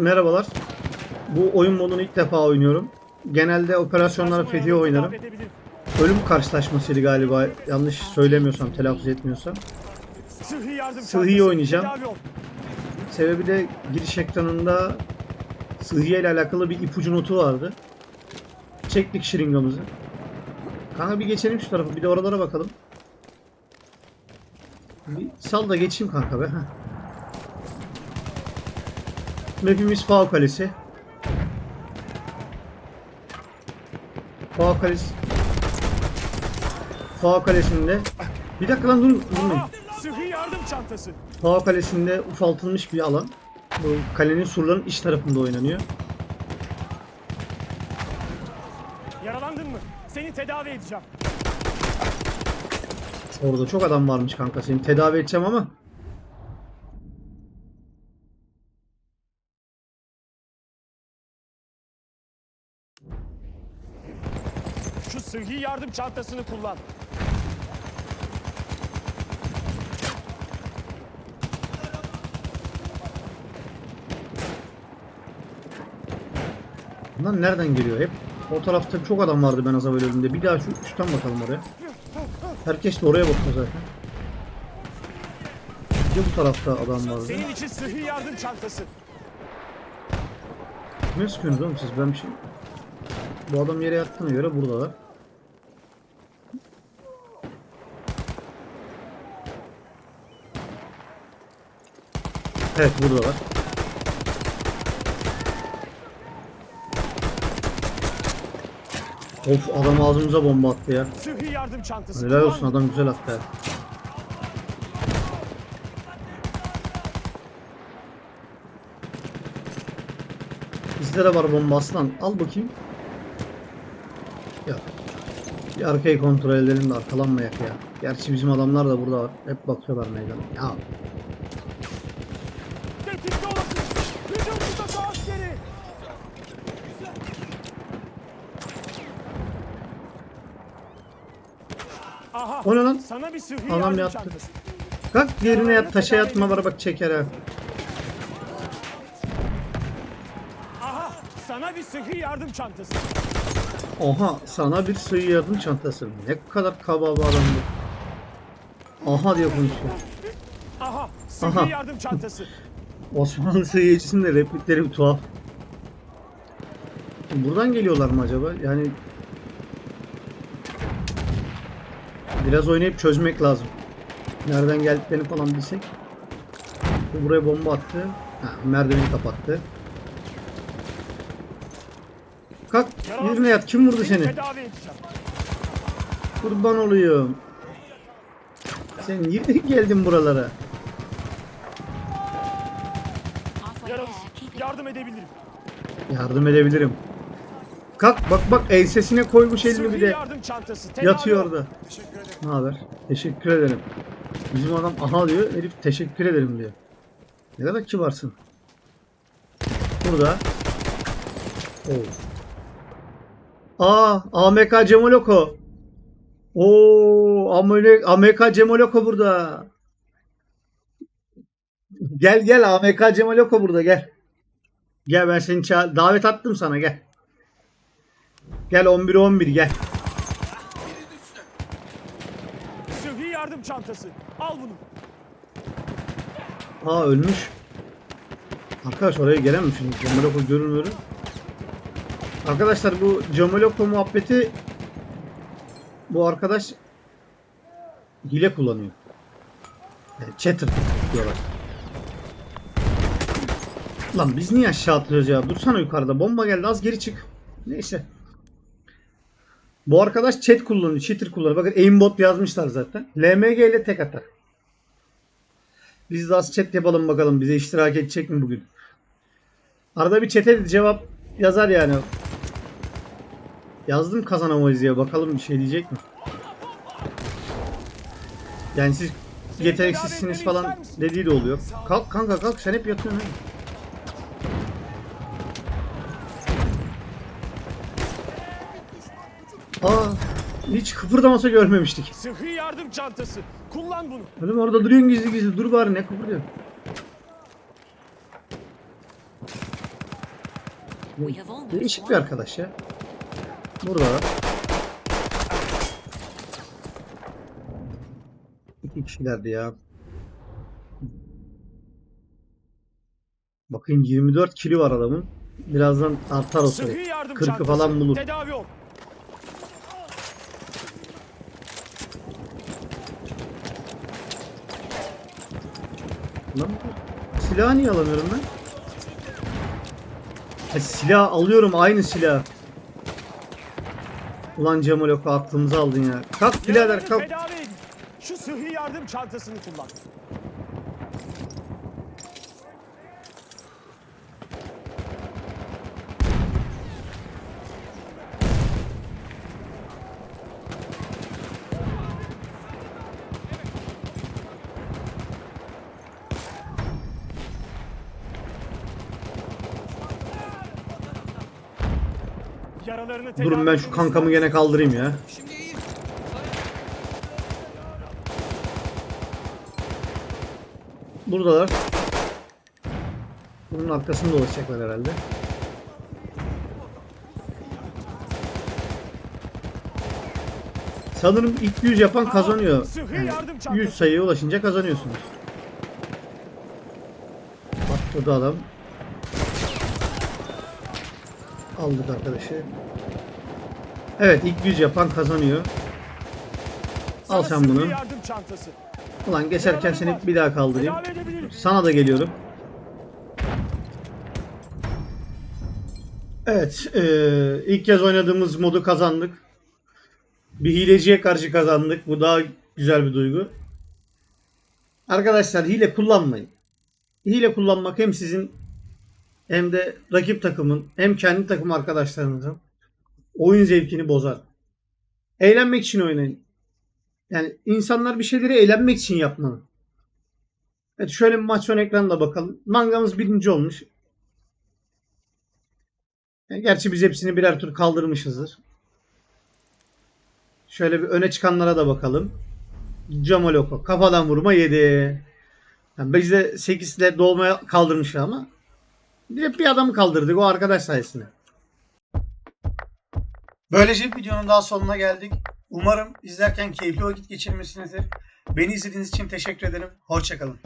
Merhabalar. Bu oyun modunu ilk defa oynuyorum. Genelde operasyonlara fethiye oynarım. Ölüm karşılaşmasıydı galiba. Yanlış söylemiyorsam, telaffuz etmiyorsam. Sıhhi oynayacağım. Sebebi de giriş ekranında sıhhiye ile alakalı bir ipucu notu vardı. Çektik şırıngamızı. Kanka bir geçelim şu tarafa. Bir de oralara bakalım. Bir sal da geçeyim kanka be. heh. Mapimiz Fao Kalesi. Fao Kalesi. Fao Kalesi'nde. Bir dakika lan durun. Aha, sıhhi yardım çantası. Hava Kalesi'nde ufaltılmış bir alan. Bu kalenin surlarının iç tarafında oynanıyor. Yaralandın mı? Seni tedavi edeceğim. Orada çok adam varmış kanka. Seni tedavi edeceğim ama. Sıhhi yardım çantasını kullan. Bunlar nereden geliyor hep? O tarafta çok adam vardı ben az evvel önümde. Bir daha şu üstten bakalım oraya. Herkes de oraya bakıyor zaten. Bir de bu tarafta adam vardı. Senin için sıhhi yardım çantası. Ne sıkıyorsunuz oğlum siz? Ben bir şey... Bu adam yere yattığına göre buradalar. Evet buradalar. Of adam ağzımıza bomba attı ya. Sıhhi yardım çantası. Helal olsun adam güzel attı. ya. Bizde de var bomba aslan. Al bakayım. Ya. Bir arkayı kontrol edelim de arkalanmayak ya. Gerçi bizim adamlar da burada var. Hep bakıyorlar meydana. Ya Aha. O ne lan? Sana bir sıhhi Adam yardım yattı. çantası. kalk yerine yat taşa yatma var bak çeker ha. Aha. Sana bir sıhhi yardım çantası. Oha sana bir sığ yardım çantası. Ne kadar kaba bir adam bu. Aha diye konuşuyor. Aha. Sıhhi Aha. yardım çantası. Osmanlı seyircisinin de replikleri bir tuhaf. Buradan geliyorlar mı acaba? Yani biraz oynayıp çözmek lazım. Nereden geldiklerini falan bilsek. Bu buraya bomba attı. Ha, merdiveni kapattı. Kalk yerine yat. Kim vurdu seni? Kurban olayım. Sen niye geldin buralara? Yardım edebilirim. Yardım edebilirim. Kalk bak bak ensesine koymuş elini bir de. yardım çantası. Tedavi Yatıyor orada. Ne haber? Teşekkür ederim. Bizim adam aha diyor. Herif teşekkür ederim diyor. Ne kadar kibarsın. Burada. Oo. Aa, AMK Cemoloko. Oo, AMK AMK Cemoloko burada. Gel gel AMK Cemoloko burada gel. Gel ben seni ça- davet attım sana gel. Gel 11 11 gel. Sıhhi yardım çantası. Al bunu. Aa ölmüş. Arkadaş oraya gelemem şimdi. Jamaloko görünmüyor. Arkadaşlar bu Jamaloko muhabbeti bu arkadaş hile kullanıyor. Yani chatter diyorlar. Lan biz niye aşağı atlıyoruz ya? Dursana yukarıda. Bomba geldi. Az geri çık. Neyse. Bu arkadaş chat kullanıyor. Cheater kullanıyor. Bakın aimbot yazmışlar zaten. LMG ile tek atar. Biz de az chat yapalım bakalım. Bize iştirak edecek mi bugün? Arada bir chat'e cevap yazar yani. Yazdım kazanamayız diye. Bakalım bir şey diyecek mi? Yani siz yeteneksizsiniz falan dediği de oluyor. Kalk kanka kalk sen hep yatıyorsun. ha. Aa, hiç kıpırdamasa görmemiştik. Sıhhi yardım çantası. Kullan bunu. Oğlum orada duruyorsun gizli gizli. Dur bari ne kıpırdıyorsun? Değişik bir arkadaş ya. Burada var. İki kişilerdi ya. Bakın 24 kili var adamın. Birazdan artar o sayı. yardım 40'ı çantası. falan bulur. Tedavi ol. Lan silahı niye alamıyorum ben? Ha, silah alıyorum aynı silah. Ulan Cemal aklımızı aldın ya. Kalk birader kalk. Şu sıhhi yardım çantasını kullan. Yaralarını tedavi Durun ben şu kankamı gene kaldırayım ya. Buradalar. Bunun arkasında dolaşacaklar herhalde. Sanırım ilk 100 yapan kazanıyor. Yani yardım çantası. 100 sayıya ulaşınca kazanıyorsunuz. Patladı adam. Aldık arkadaşı. Evet ilk 100 yapan kazanıyor. Al sen bunu. Ulan geçerken seni bir daha kaldırayım. Sana da geliyorum. Evet, eee, ilk kez oynadığımız modu kazandık. Bir hileciye karşı kazandık. Bu daha güzel bir duygu. Arkadaşlar hile kullanmayın. Hile kullanmak hem sizin hem de rakip takımın hem kendi takım arkadaşlarınızın oyun zevkini bozar. Eğlenmek için oynayın. Yani insanlar bir şeyleri eğlenmek için yapmalı. Evet şöyle bir maç ön ekranına bakalım. Mangamız birinci olmuş. Yani gerçi biz hepsini birer tur kaldırmışızdır. Şöyle bir öne çıkanlara da bakalım. Jamaloko kafadan vurma yedi. Yani biz de 8 ile doğmaya kaldırmış ama direkt bir adamı kaldırdık o arkadaş sayesinde. Böylece videonun daha sonuna geldik. Umarım izlerken keyifli vakit geçirmişsinizdir. Beni izlediğiniz için teşekkür ederim. Hoşçakalın.